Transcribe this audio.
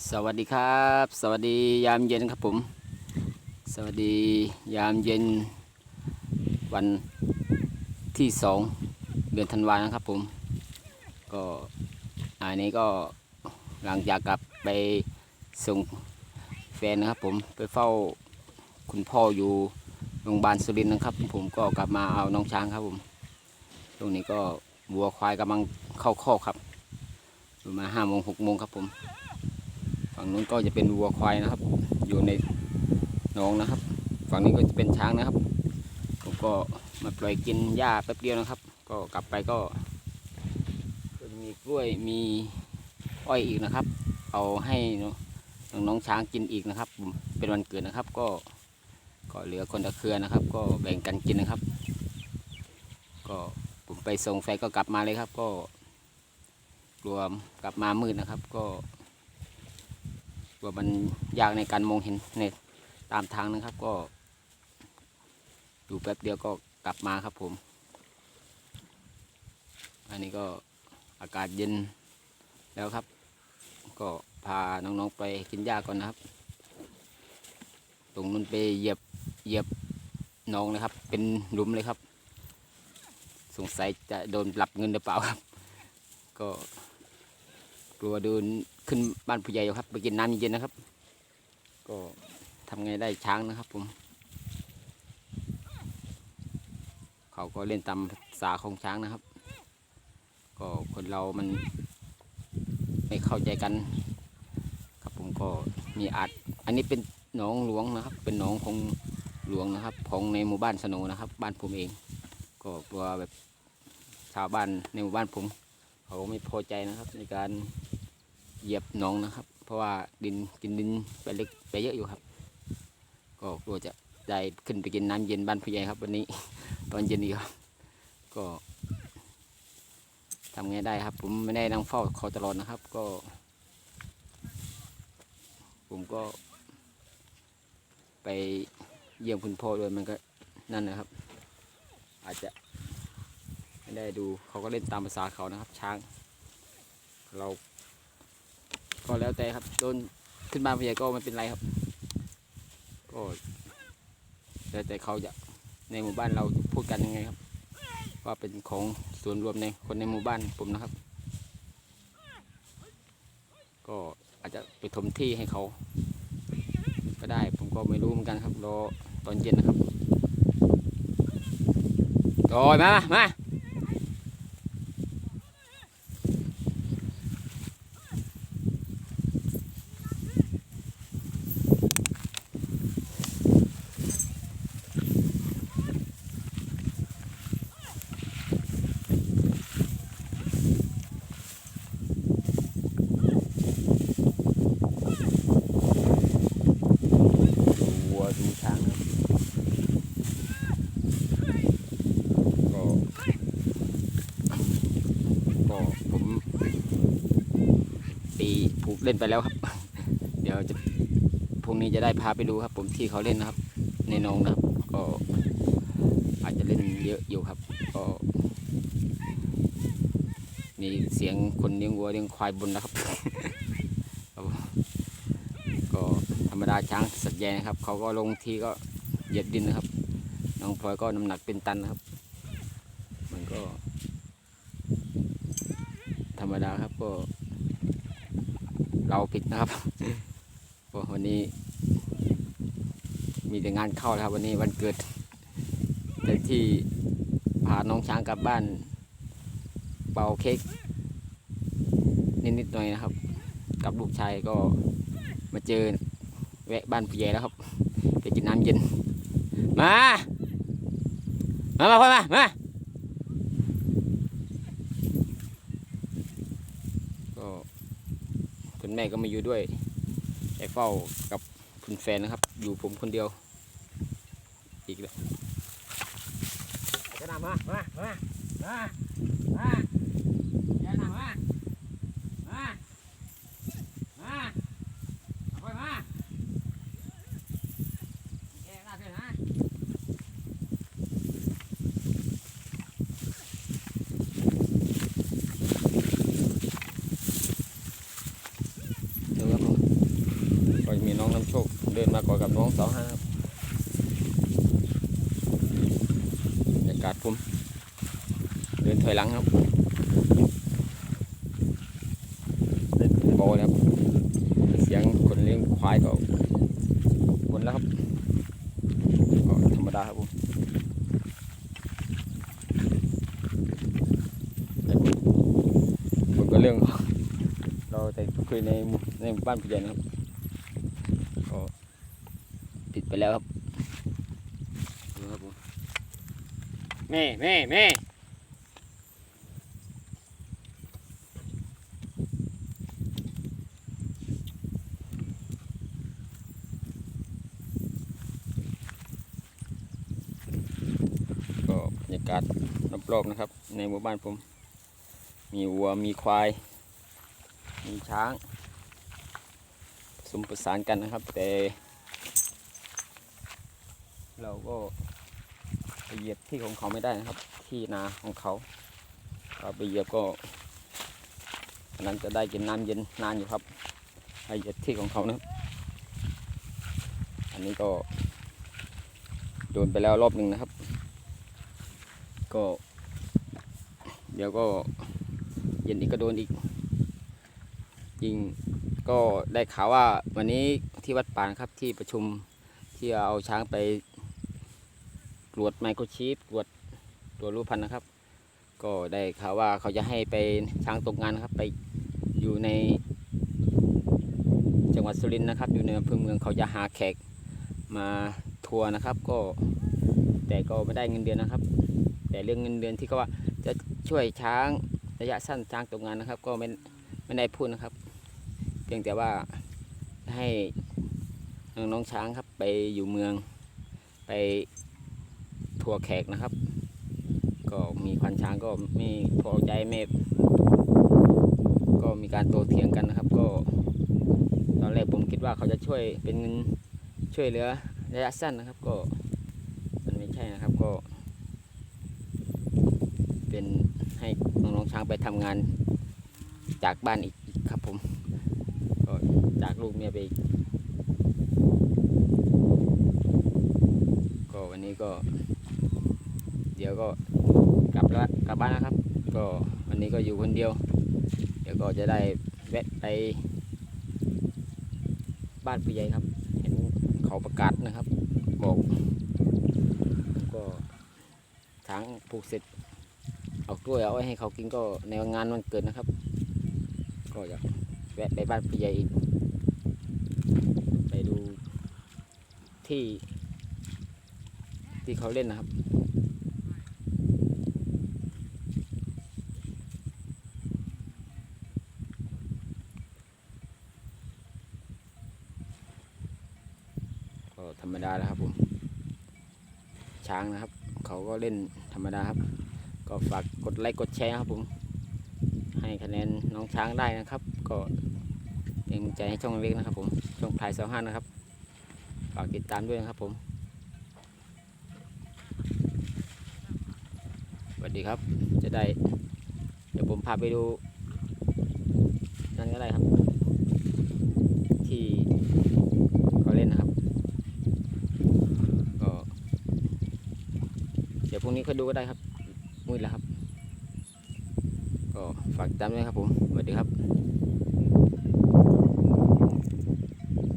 สวัสดีครับ สวัสดียามเย็นครับผม สวัสดียามเย็น วันที่สองเดือนธันวานะครับผม ก็อันนี้ก็หลังจากกลับไปส่งแฟนนะครับผมไปเฝ้าคุณพ่ออยู่โรงพยาบาลสุรินทร์นะครับ ผมก็กลับมาเอาน้องช้างครับผมตรงนี้ก็วัวควายกำลังเข้าคอกครับ มาห้าโมงหกโมงครับผม ฝั่งนู้นก็จะเป็นวัวควายนะครับ อยู่ในหนองนะครับ ฝั่งนี้ก็จะเป็นช้างนะครับ ผมก็มาปล่อยกินหญ้าแป๊บเดียวนะครับ ก็กลับไปก็มีกล้วยมีอ้อยอีกนะครับ เอาให้น้องๆช้างกินอีกนะครับ เป็นวันเกิดนะครับ ก็ก็เหลือคนละเครือนะครับ ก็แบ่งกันกินนะครับ ก็ผมไปส่งแฟนก็กลับมาเลยครับ ก็รวมกลับมามืดนะครับ ก็ ว่ามันยากในการมองเห็นในตามทางนะครับก็ดูแป๊บเดียวก็กลับมาครับผม อันนี้ก็อากาศเย็นแล้วครับ ก็พาน้องๆไปกินหญ้าก่อนนะครับ ตรงนู้นไปเหยียบเหยียบน้องนะครับ เป็นหลุมเลยครับ สงสัยจะโดนปรับเงินหรือเปล่าครับ ก็กลัวโดน ขึ้นบ้านผู้ใหญ่ครับ ไปกินน้ำเย็นๆนะครับ ก็ทำไงได้ช้างนะครับ ผม เขาก็เล่นตามภาษาของช้างนะครับ ก็คนเรามันไม่เข้าใจกัน ครับผมก็มีอาจอันนี้เป็นหนองหลวงนะครับ เป็นหนองของหลวงนะครับ ของในหมู่บ้านสโนนะครับ บ้านผมเอง ก็กลัวแบบชาวบ้านในหมู่บ้านผม เขาไม่พอใจนะครับในการ เหยียบหนองนะครับ เพราะว่าดินกินดินไปเล็กไปเยอะอยู่ครับ ก็กลัวจะได้ขึ้นไปกินน้ำเย็นบ้านผู้ใหญ่ครับ วันนี้ ตอนเย็นอีกครับ ก็ทำไงได้ครับ ผมไม่ได้นั่งเฝ้าเขาตลอดนะครับ ก็ ผมก็ ไปเยี่ยมคุณพ่อด้วยมันก็นั่นนะครับ อาจจะไม่ได้ดูเขาก็เล่นตามภาษาเขานะครับ ช้าง เรา ก็แล้วแต่ครับโดนขึ้นมาผู้ใหญ่ก็ไม่เป็นไรครับ ก็แล้วแต่เขาจะในหมู่บ้านเราพูดกันยังไงครับ ว่าเป็นของส่วนรวมในคนในหมู่บ้านผมนะครับ ก็อาจจะไปถมที่ให้เขา ก็ได้ผมก็ไม่รู้เหมือนกันครับรอตอนเย็นนะครับโอ้ยมามามา ดูวัวดูช้างนะครับก็ก็ผมตี ผูกเล่นไปแล้วครับ เดี๋ยวจะพรุ่งนี้จะได้พาไปดูครับ ผมที่เขาเล่นนะครับ ในหนองนะครับ ก็อาจจะเล่นเยอะอยู่ครับ ก็มีเสียงคนเลี้ยงวัวเลี้ยงควายบนนะครับ ก็ธรรมดาช้างสัตว์ใหญ่นะครับ เขาก็ลงทีก็เหยียบดินนะครับ น้องพลอยก็น้ำหนักเป็นตันนะครับ มันก็ ธรรมดาครับก็ เราผิดนะครับวันนี้ มีแต่งานเข้าแล้วครับวันนี้วันเกิดแต่ที่พาน้องช้างกลับบ้าน เป่าเค้กนิดๆหน่อยนะครับ กับลูกชายก็มาเจอแวะบ้านผู้ใหญ่แล้วครับไปกินน้ำเย็น มา มา มาพ่อมา มา ก็คุณแม่ก็มาอยู่ด้วยไปเฝ้ากับคุณแฟนนะครับ อยู่ผมคนเดียว อีกแล้วจะนำมามามามามาจะนำมามา มาเอาไปมาแกน่าเกินฮะ เดี๋ยวครับผม น้ำโชคเดินมา กับน้องสองห้าครับบรรยากาศผมเดินถอยหลังครับเล่นโบอลแล้วครับเสียงคนเลี้ยงควายก็วนแล้วครับก็ธรรมดาครับผมก็เรื่องเราแต่คุยในในบ้านผู้ใหญ่นะครับ ไปแล้วครับดูครับผมแม่แม่แม่ก็บรรยากาศรอบๆนะครับ ในหมู่บ้านผม มีวัวมีควาย มีช้างผสมประสานกันนะครับ แต่ เราก็ไปเหยียบที่ของเขาไม่ได้นะครับ ที่นาของเขาเราไปเหยียบก็อันนั้นจะได้กินน้ำเย็นนานอยู่ครับไปเหยียบที่ของเขานะอันนี้ก็โดนไปแล้วรอบหนึ่งนะครับ ก็ เดี๋ยวก็เย็นอีกก็โดนอีกยิงก็ได้ข่าวว่าวันนี้ที่วัดป่านครับที่ประชุมที่เอาช้างไป ตรวจไมโครชิปตรวจตัวรูปพันธุ์นะครับ ก็ได้ข่าวว่าเขาจะให้ไปช้างตกงานนะครับไปอยู่ในจังหวัดสุรินทร์นะครับ อยู่ในอำเภอเมืองเขาจะหาแขกมาทัวร์นะครับ ก็แต่ก็ไม่ได้เงินเดือนนะครับ แต่เรื่องเงินเดือนที่เขาว่าจะช่วยช้างระยะสั้นช้างตกงานนะครับ ก็ไม่ไม่ได้พูดนะครับ เพียงแต่ว่าให้น้องๆช้างครับไปอยู่เมืองไป ทัวร์แขกนะครับ ก็มีควานช้างก็ไม่พอใจไม่ก็มีการโต้เถียงกันนะครับ ก็ ตอนแรกผมคิดว่าเขาจะช่วยเป็นเงินช่วยเหลือระยะสั้นนะครับ ก็มันไม่ใช่นะครับก็ เป็นให้น้องๆช้างไปทำงาน จากบ้านอีกครับผมก็จากลูกเมียไปก็วันนี้ก็ ดี๋ยวก็กลับแล้วกลับบ้านนะครับ ก็วันนี้ก็อยู่คนเดียว เดี๋ยวก็จะได้แวะไป บ้านผู้ใหญ่ครับ เห็นเขาประกาศนะครับ บอกก็ช้างผูกเสร็จเอากล้วยเอาไว้ให้เขากินก็ในงานวันเกิดนะครับ ก็อยากแวะไปบ้านพี่ใหญ่อีกไปดูที่ที่เขาเล่นนะครับ ก็ ธรรมดาแล้วครับผม ช้างนะครับ เขาก็เล่นธรรมดาครับ ก็ฝากกดไลค์กดแชร์ครับผม ให้คะแนนน้องช้างได้นะครับ ก็เป็นใจให้ช่องเล็กนะครับ ผมช่องพลายสองห้านะครับฝากติดตามด้วยนะครับผมสวัสดีครับจะได้ เดี๋ยวผมพาไปดูนั่นก็ได้ครับ ที่เขาเล่นนะครับ ก็ เดี๋ยวพรุ่ งนี้ก็ดูก็ได้ครับมืดแล้วครับ ก็ฝากตามด้วยครับผมสวัสดีครับ